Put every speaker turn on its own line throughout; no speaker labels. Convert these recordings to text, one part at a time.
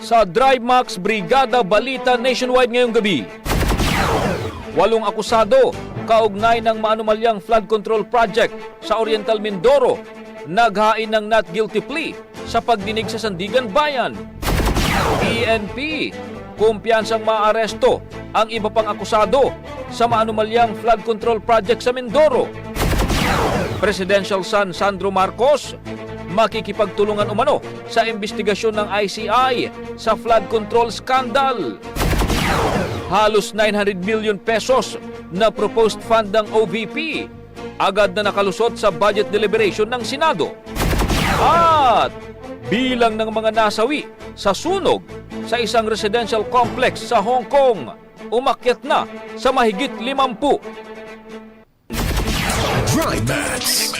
Sa Drive Max Brigada Balita Nationwide ngayong gabi. Walong akusado kaugnay ng maanumalyang flood control project sa Oriental Mindoro naghain ng not guilty plea sa pagdinig sa Sandigan Bayan. PNP, kumpiyansang maaresto ang iba pang akusado sa maanumalyang flood control project sa Mindoro. Presidential son Sandro Marcos makikipagtulungan umano sa investigasyon ng ICI sa flood control scandal. Halos 900 million pesos na proposed fund ng OVP agad na nakalusot sa budget deliberation ng Senado. At bilang ng mga nasawi sa sunog sa isang residential complex sa Hong Kong, umakyat na sa mahigit 50
Drive Max.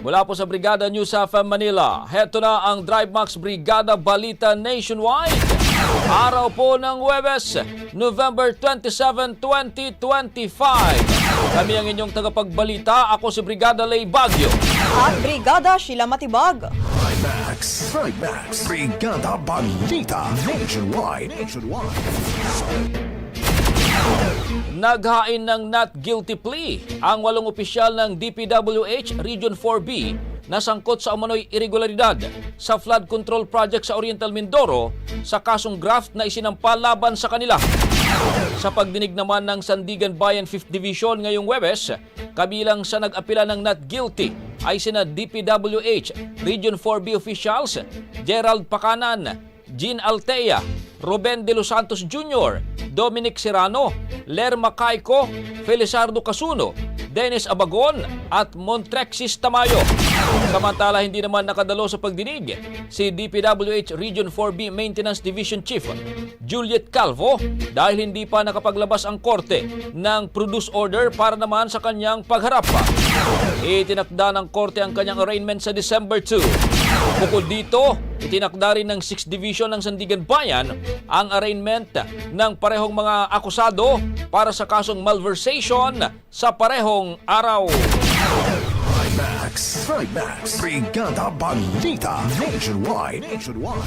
Mula po sa Brigada News of Manila, heto na ang Drive Max Brigada Balita Nationwide. Araw po ng Webes, November 27, 2025. Kami ang inyong tagapagbalita. Ako si Brigada Lay Bagyo.
At Brigada Sheila Matibag.
Thrive Max. Thrive Max. Brigada Balita Nationwide. Nationwide.
Naghain ng not guilty plea ang walong opisyal ng DPWH Region 4B na sangkot sa umano'y irregularidad sa flood control project sa Oriental Mindoro sa kasong graft na isinampa laban sa kanila. Sa pagdinig naman ng Sandigan Bayan 5th Division ngayong Webes, kabilang sa nag-apila ng not guilty ay sina DPWH Region 4B officials Gerald Pakanan, Jean Altea, Ruben De Los Santos Jr., Dominic Serrano, Lerma Caico, Felizardo Casuno, Dennis Abagon at Montrexis Tamayo. Samantala hindi naman nakadalo sa pagdinig si DPWH Region 4B Maintenance Division Chief Juliet Calvo dahil hindi pa nakapaglabas ang korte ng produce order para naman sa kanyang pagharap. Itinakda ng korte ang kanyang arraignment sa December 2. Bukod dito, itinakda rin ng 6th Division ng Sandigan Bayan ang arraignment ng parehong mga akusado para sa kasong malversation sa parehong araw.
Max, Trimax, Brigada Balita, Nationwide, Nationwide.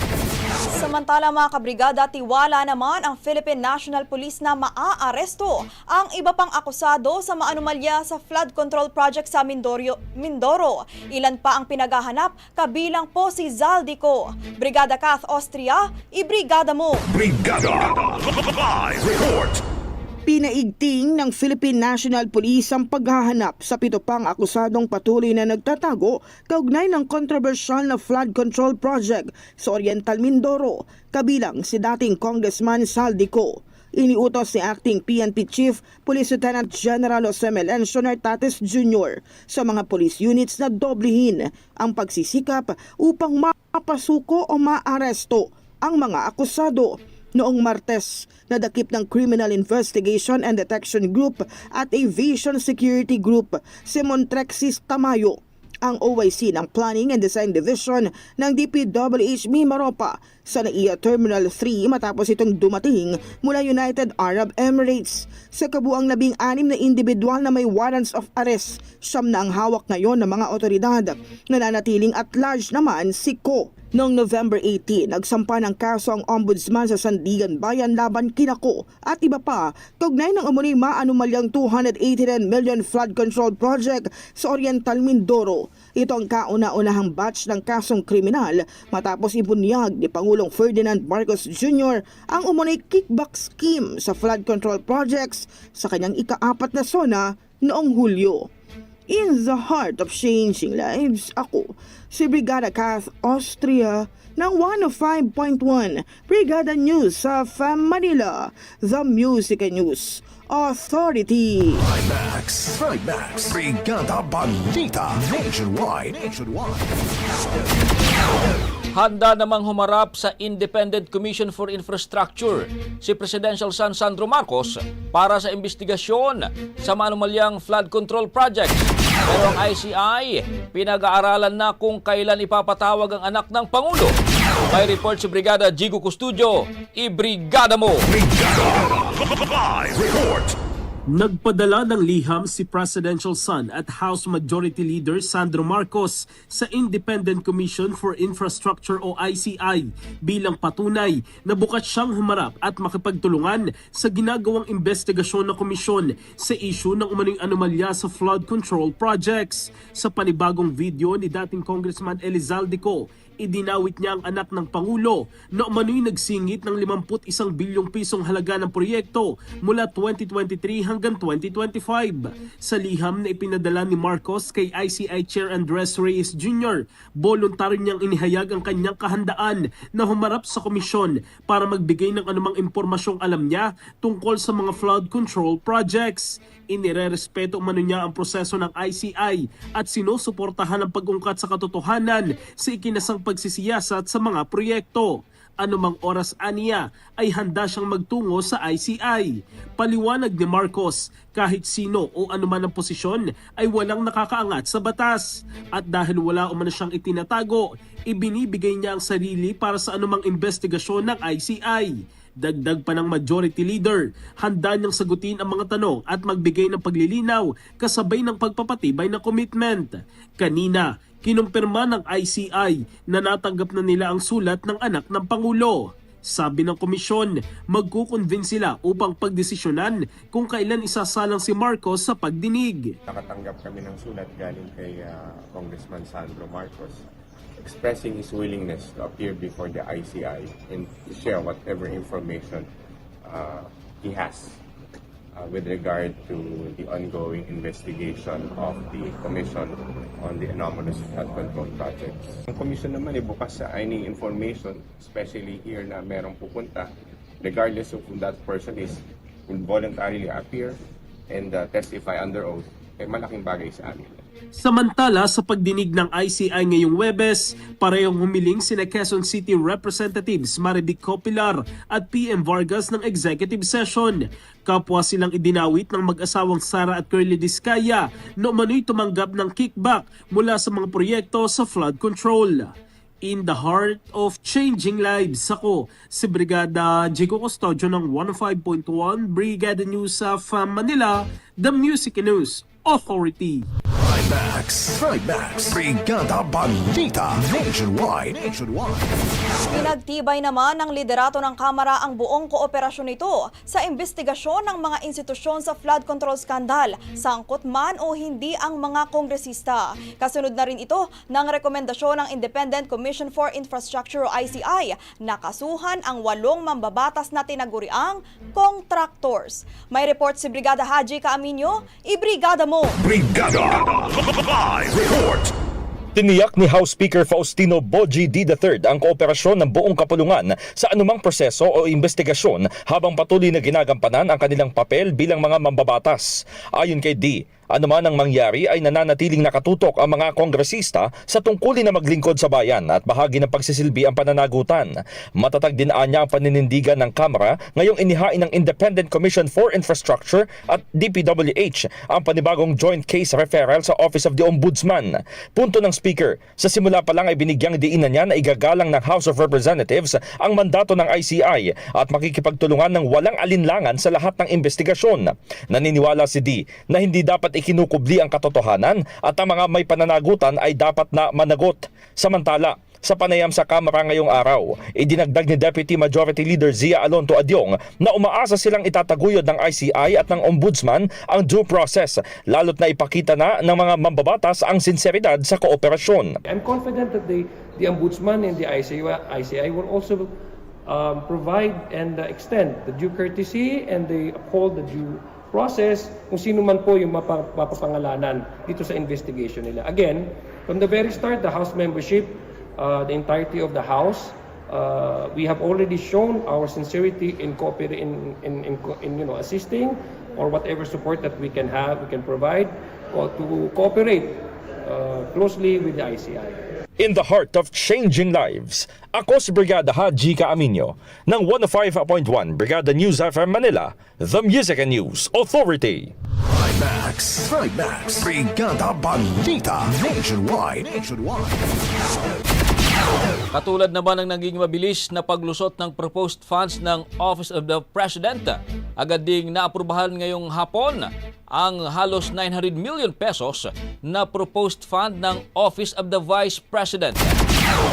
Samantala mga kabrigada, tiwala naman ang Philippine National Police na maaaresto ang iba pang akusado sa maanumalya sa flood control project sa Mindoro. Mindoro. Ilan pa ang pinaghahanap, kabilang po si Zaldico. Brigada Kath Austria, ibrigada mo!
Brigada Live Report.
Pinaigting ng Philippine National Police ang paghahanap sa pito pang akusadong patuloy na nagtatago kaugnay ng kontrobersyal na flood control project sa Oriental Mindoro, kabilang si dating Congressman Saldico. Iniutos ni Acting PNP Chief Police Lieutenant General Jose Melencio Nartates Jr. sa mga police units na doblehin ang pagsisikap upang mapasuko o maaresto ang mga akusado. Noong Martes, nadakip ng Criminal Investigation and Detection Group at Aviation Security Group si Montrexis Tamayo ang OIC ng Planning and Design Division ng DPWH Mimaropa sa NAIA Terminal 3 matapos itong dumating mula United Arab Emirates. Sa kabuang labing anim na individual na may warrants of arrest, siyam na ang hawak ngayon ng mga otoridad. Nananatiling at large naman si Ko. Noong November 18, nagsampa ng kaso ang ombudsman sa Sandigan Bayan laban kinako at iba pa kaugnay ng umuning maanumalyang 289 million flood control project sa Oriental Mindoro. Ito ang kauna-unahang batch ng kasong kriminal matapos ibunyag ni Pangulong Ferdinand Marcos Jr. ang umunay kickback scheme sa flood control projects sa kanyang ikaapat na zona noong Hulyo. In the heart of changing lives, ako, si Brigada Kath Austria ng 105.1 Brigada News sa FAM Manila, The Music and News Authority.
Max, Trimax, Brigada Balita, Nationwide, Nationwide.
Handa namang humarap sa Independent Commission for Infrastructure si Presidential son Sandro Marcos para sa investigasyon sa maanumalyang flood control projects. Pero ang ICI, pinag-aaralan na kung kailan ipapatawag ang anak ng Pangulo. May report si Brigada Jigo Custudio, i-brigada mo!
Brigada Live Report.
Nagpadala ng liham si Presidential Son at House Majority Leader Sandro Marcos sa Independent Commission for Infrastructure o ICI bilang patunay na bukas siyang humarap at makipagtulungan sa ginagawang investigasyon ng komisyon sa issue ng umaning anomalya sa flood control projects. Sa panibagong video ni dating Congressman Elizalde idinawit niya ang anak ng Pangulo na umano'y nagsingit ng 51 bilyong pisong halaga ng proyekto mula 2023 hanggang 2025. Sa liham na ipinadala ni Marcos kay ICI Chair Andres Reyes Jr., voluntaryo niyang inihayag ang kanyang kahandaan na humarap sa komisyon para magbigay ng anumang impormasyong alam niya tungkol sa mga flood control projects. Inirerespeto umano niya ang proseso ng ICI at sinusuportahan ang pag-ungkat sa katotohanan sa ikinasang pagsisiyasat sa mga proyekto. Anumang oras aniya ay handa siyang magtungo sa ICI. Paliwanag ni Marcos, kahit sino o anuman ang posisyon ay walang nakakaangat sa batas. At dahil wala umano siyang itinatago, ibinibigay niya ang sarili para sa anumang investigasyon ng ICI. Dagdag pa ng majority leader, handa niyang sagutin ang mga tanong at magbigay ng paglilinaw kasabay ng pagpapatibay ng commitment. Kanina, kinumpirma ng ICI na natanggap na nila ang sulat ng anak ng Pangulo. Sabi ng komisyon, magkukonvince sila upang pagdesisyonan kung kailan isasalang si Marcos sa pagdinig.
nakatanggap kami ng sulat galing kay ah, Congressman Sandro Marcos expressing his willingness to appear before the ICI and share whatever information uh, he has. Uh, with regard to the ongoing investigation of the Commission on the Anomalous Flood Control Projects. Ang Commission naman ay bukas sa any information, especially here na merong pupunta, regardless of who that person is, will voluntarily appear and uh, testify under oath, ay malaking bagay sa amin.
Samantala sa pagdinig ng ICI ngayong Webes, parehong humiling sina Quezon City Representatives Marivic Copilar at PM Vargas ng executive session. Kapwa silang idinawit ng mag-asawang Sara at Curly Discaya na umano'y tumanggap ng kickback mula sa mga proyekto sa flood control. In the heart of changing lives, ako si Brigada Jigo Custodio ng 105.1 Brigada News of uh, Manila, The Music News Authority.
Trimax. Trimax. Brigada Balita. Nationwide. Nationwide.
Pinagtibay naman ng liderato ng Kamara ang buong kooperasyon nito sa investigasyon ng mga institusyon sa flood control scandal, sangkot man o hindi ang mga kongresista. Kasunod na rin ito ng rekomendasyon ng Independent Commission for Infrastructure o ICI na kasuhan ang walong mambabatas na tinaguriang contractors. May report si Brigada Haji Kaaminyo, ibrigada mo!
Brigada. Live report.
Tiniyak ni House Speaker Faustino Boji D. III ang kooperasyon ng buong kapulungan sa anumang proseso o investigasyon habang patuloy na ginagampanan ang kanilang papel bilang mga mambabatas. Ayon kay D., anuman ang mangyari ay nananatiling nakatutok ang mga kongresista sa tungkulin na maglingkod sa bayan at bahagi ng pagsisilbi ang pananagutan. Matatag din anya ang paninindigan ng Kamara ngayong inihain ng Independent Commission for Infrastructure at DPWH ang panibagong joint case referral sa Office of the Ombudsman. Punto ng Speaker, sa simula pa lang ay binigyang diinan niya na igagalang ng House of Representatives ang mandato ng ICI at makikipagtulungan ng walang alinlangan sa lahat ng investigasyon. Naniniwala si D na hindi dapat ikinukubli ang katotohanan at ang mga may pananagutan ay dapat na managot. Samantala, sa panayam sa Kamara ngayong araw, idinagdag ni Deputy Majority Leader Zia Alonto Adyong na umaasa silang itataguyod ng ICI at ng Ombudsman ang due process, lalo't na ipakita na ng mga mambabatas ang sinseridad sa kooperasyon.
I'm confident that the, the Ombudsman and the ICI, ICI will also um, provide and uh, extend the due courtesy and they uphold the due process kung sino man po yung mapa- mapapangalanan dito sa investigation nila. Again, from the very start, the House membership, uh, the entirety of the House, uh, we have already shown our sincerity in cooperating, in, in, in, in, you know, assisting or whatever support that we can have, we can provide, or to cooperate uh, closely with the ICI.
In the heart of changing lives, ako si Brigada Haji Kaaminyo ng 105.1 Brigada News FM Manila, The Music and News Authority.
Trimax. Trimax. Brigada Balita. Nationwide. Nationwide.
Katulad naman ng naging mabilis na paglusot ng proposed funds ng Office of the President, agad ding naaprubahan ngayong hapon ang halos 900 million pesos na proposed fund ng Office of the Vice President.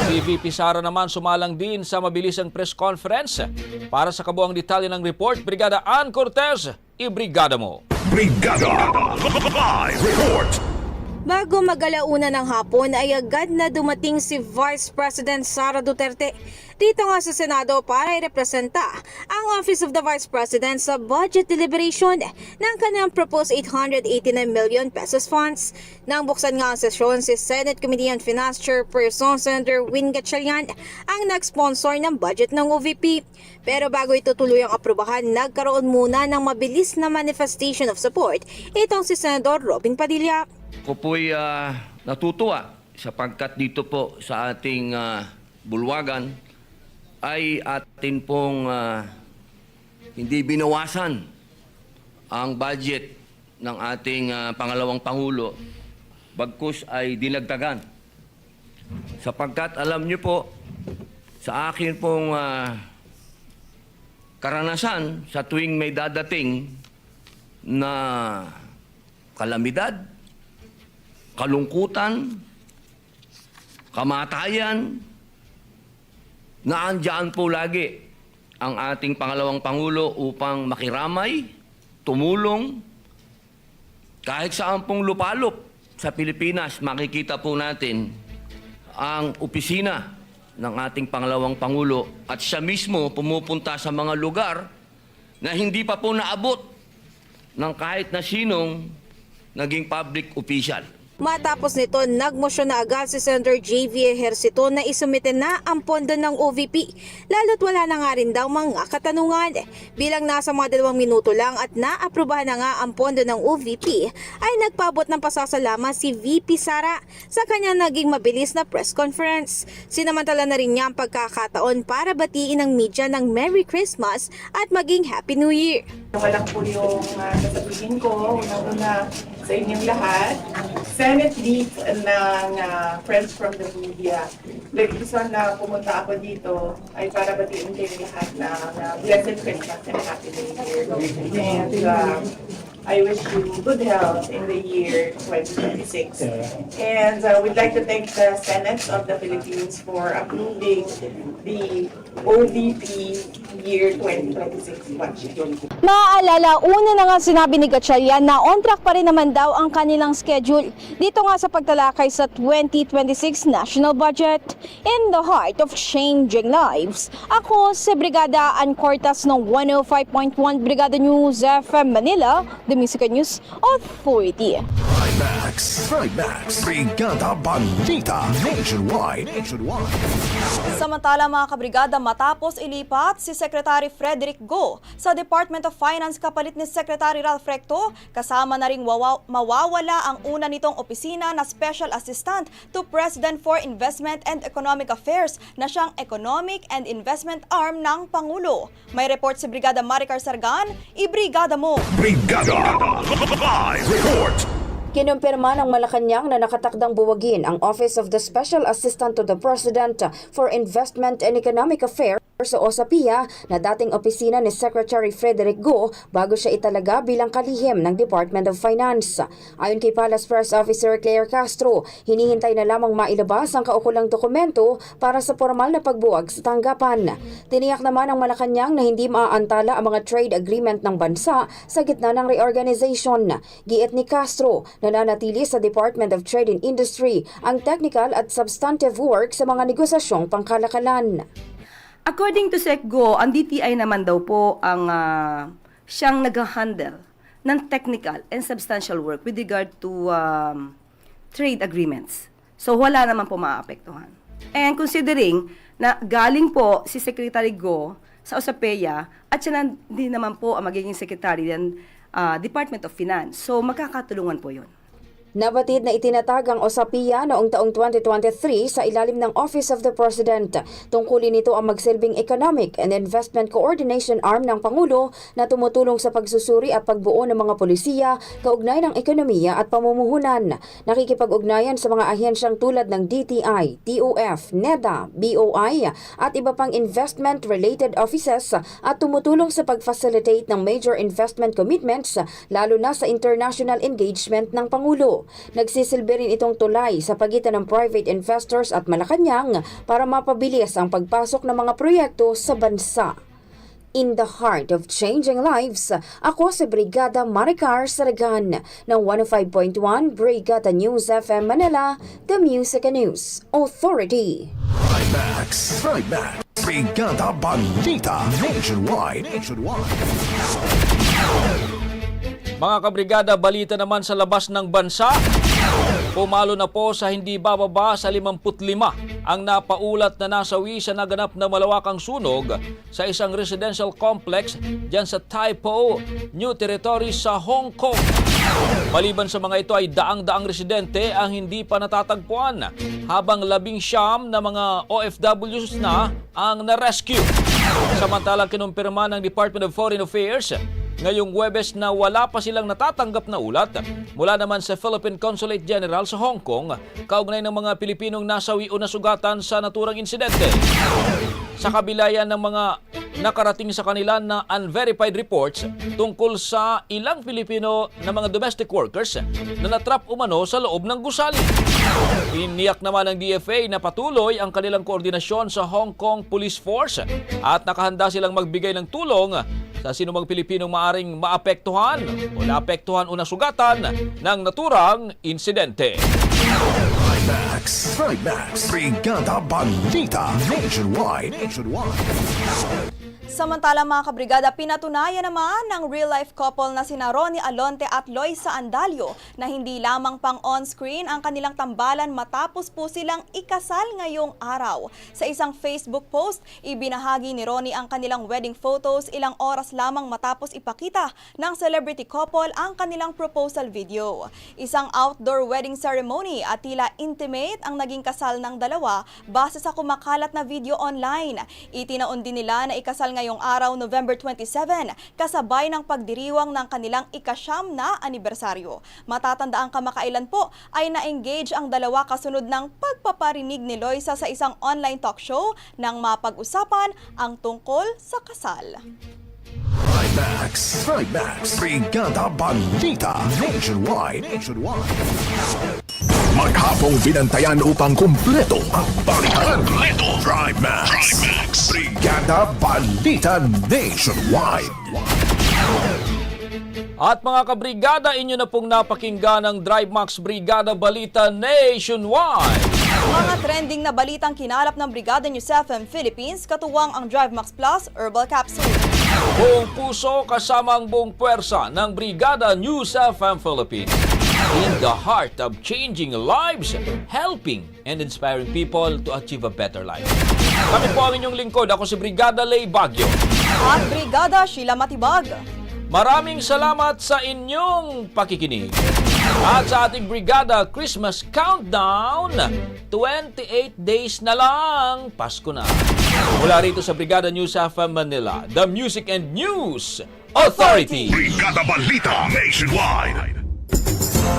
Si VP Sara naman sumalang din sa mabilisang press conference. Para sa kabuang detalye ng report, Brigada Ann Cortez, ibrigada mo.
Brigada. Live report.
Bago mag-alauna ng hapon ay agad na dumating si Vice President Sara Duterte dito nga sa Senado para irepresenta ang Office of the Vice President sa budget deliberation ng kanyang proposed 889 million pesos funds. Nang buksan nga ang sesyon, si Senate Committee on Finance Chairperson Senator Win Gatchalian ang nag-sponsor ng budget ng OVP. Pero bago ito tuluyang aprubahan, nagkaroon muna ng mabilis na manifestation of support itong si Senador Robin Padilla.
Ako po'y ah, natutuwa sapagkat dito po sa ating ah, bulwagan ay atin pong ah, hindi binawasan ang budget ng ating ah, pangalawang Pangulo bagkus ay dinagdagan. Sapagkat alam niyo po, sa akin pong ah, karanasan sa tuwing may dadating na kalamidad, kalungkutan, kamatayan, naandyan po lagi ang ating pangalawang Pangulo upang makiramay, tumulong, kahit saan pong lupalop sa Pilipinas, makikita po natin ang opisina ng ating pangalawang Pangulo at siya mismo pumupunta sa mga lugar na hindi pa po naabot ng kahit na sinong naging public official.
Matapos nito, nagmosyon na agad si Senator JV Ejercito na isumite na ang pondo ng OVP. Lalo't wala na nga rin daw mga katanungan. Bilang nasa mga dalawang minuto lang at naaprubahan na nga ang pondo ng OVP, ay nagpabot ng pasasalamat si VP Sara sa kanya naging mabilis na press conference. Sinamantala na rin niya ang pagkakataon para batiin ng media ng Merry Christmas at maging Happy New Year.
Wala po yung uh, sasabihin ko, unang-una sa inyong lahat. Senate lead ng uh, Friends from the Media. The reason na pumunta ako dito ay para batiin kayo lahat na uh, blessed Christmas and Happy New Year. And uh, I wish you good health in the year 2026. And uh, we'd like to thank the Senate of the Philippines for approving the OVP year 2026 budget.
Maaalala, una na nga sinabi ni Gatchalian na on track pa rin naman daw ang kanilang schedule dito nga sa pagtalakay sa 2026 national budget. In the heart of changing lives, ako si Brigada Ann Cortas ng 105.1 Brigada News FM Manila, The Music News Authority.
Trimax. Trimax. Brigada Balita. Nationwide. Nationwide.
Samantala mga kabrigada matapos ilipat si Secretary Frederick Go sa Department of Finance kapalit ni Secretary Ralph Recto, kasama na wawa- mawawala ang una nitong opisina na Special Assistant to President for Investment and Economic Affairs na siyang Economic and Investment Arm ng Pangulo. May report si Brigada Maricar Sargan, ibrigada mo!
Brigada Live Report.
Kinumpirma ng Malacanang na nakatakdang buwagin ang Office of the Special Assistant to the President for Investment and Economic Affairs o OSAPIA na dating opisina ni Secretary Frederick Go bago siya italaga bilang kalihim ng Department of Finance. Ayon kay Palace Press Officer Claire Castro, hinihintay na lamang mailabas ang kaukulang dokumento para sa formal na pagbuwag sa tanggapan. Tiniyak naman ng Malacanang na hindi maaantala ang mga trade agreement ng bansa sa gitna ng reorganization. Giit ni Castro, nananatili sa Department of Trade and Industry ang technical at substantive work sa mga negosasyong pangkalakalan.
According to SecGo, ang DTI naman daw po ang ah, siyang nag-handle ng technical and substantial work with regard to um, trade agreements. So wala naman po maapektuhan. And considering na galing po si Secretary Go sa OSAPEA at siya na din naman po ang magiging secretary ng ah, Department of Finance. So magkakatulungan po yun.
Nabatid na itinatag ang OSAPIA noong taong 2023 sa ilalim ng Office of the President. Tungkulin nito ang magsilbing Economic and Investment Coordination Arm ng Pangulo na tumutulong sa pagsusuri at pagbuo ng mga polisiya kaugnay ng ekonomiya at pamumuhunan. Nakikipag-ugnayan sa mga ahensyang tulad ng DTI, TUF, NEDA, BOI at iba pang investment-related offices at tumutulong sa pag-facilitate ng major investment commitments lalo na sa international engagement ng Pangulo. Nagsisilbi rin itong tulay sa pagitan ng private investors at Malacanang para mapabilis ang pagpasok ng mga proyekto sa bansa. In the heart of changing lives, ako si Brigada Maricar Saragan ng 105.1 Brigada News FM Manila, The Music and News Authority.
Trimax. Trimax. Brigada Balita. Nationwide. Nationwide.
Mga kabrigada, balita naman sa labas ng bansa. Pumalo na po sa hindi bababa sa 55 ang napaulat na nasawi sa naganap na malawakang sunog sa isang residential complex dyan sa Taipo, New Territory sa Hong Kong. Maliban sa mga ito ay daang-daang residente ang hindi pa natatagpuan habang labing siyam na mga OFWs na ang na-rescue. Samantalang kinumpirma ng Department of Foreign Affairs ngayong Webes na wala pa silang natatanggap na ulat mula naman sa Philippine Consulate General sa Hong Kong kaugnay ng mga Pilipinong nasawi o nasugatan sa naturang insidente. Sa kabilayan ng mga nakarating sa kanila na unverified reports tungkol sa ilang Pilipino na mga domestic workers na natrap umano sa loob ng gusali. Iniyak naman ng DFA na patuloy ang kanilang koordinasyon sa Hong Kong Police Force at nakahanda silang magbigay ng tulong sa sinumang Pilipinong maaring maapektuhan o naapektuhan o nasugatan ng naturang insidente.
Trimax. Trimax. Brigada Balita. Nationwide. Nationwide.
Samantala mga kabrigada, pinatunayan naman ng real-life couple na sina Ronnie Alonte at Loisa Andalio na hindi lamang pang on-screen ang kanilang tambalan matapos po silang ikasal ngayong araw. Sa isang Facebook post, ibinahagi ni Ronnie ang kanilang wedding photos ilang oras lamang matapos ipakita ng celebrity couple ang kanilang proposal video. Isang outdoor wedding ceremony at tila intimate ang naging kasal ng dalawa base sa kumakalat na video online. Itinaon din nila na ikasal ngayong araw November 27 kasabay ng pagdiriwang ng kanilang ikasyam na anibersaryo. Matatanda ang kamakailan po ay na-engage ang dalawa kasunod ng pagpaparinig ni Loisa sa isang online talk show nang mapag-usapan ang tungkol sa kasal.
Trimax. Trimax. Brigada Balita. Nationwide. Nationwide. Maghapong binantayan upang kumpleto ang balitan. Kumpleto. Trimax. Trimax. Brigada Balita Nationwide.
At mga kabrigada, inyo na pong napakinggan ang Drive Max Brigada Balita Nationwide.
Mga trending na balitang kinalap ng Brigada News FM Philippines, katuwang ang Drive Max Plus Herbal Capsule.
Buong puso kasama ang buong puwersa ng Brigada News FM Philippines. In the heart of changing lives, helping and inspiring people to achieve a better life. Kami po ang inyong lingkod. Ako si Brigada Lay Bagyo.
At Brigada Sheila Matibag.
Maraming salamat sa inyong pakikinig. At sa ating Brigada Christmas Countdown, 28 days na lang, Pasko na. Mula rito sa Brigada News FM Manila, the Music and News Authority.
Brigada Balita Nationwide.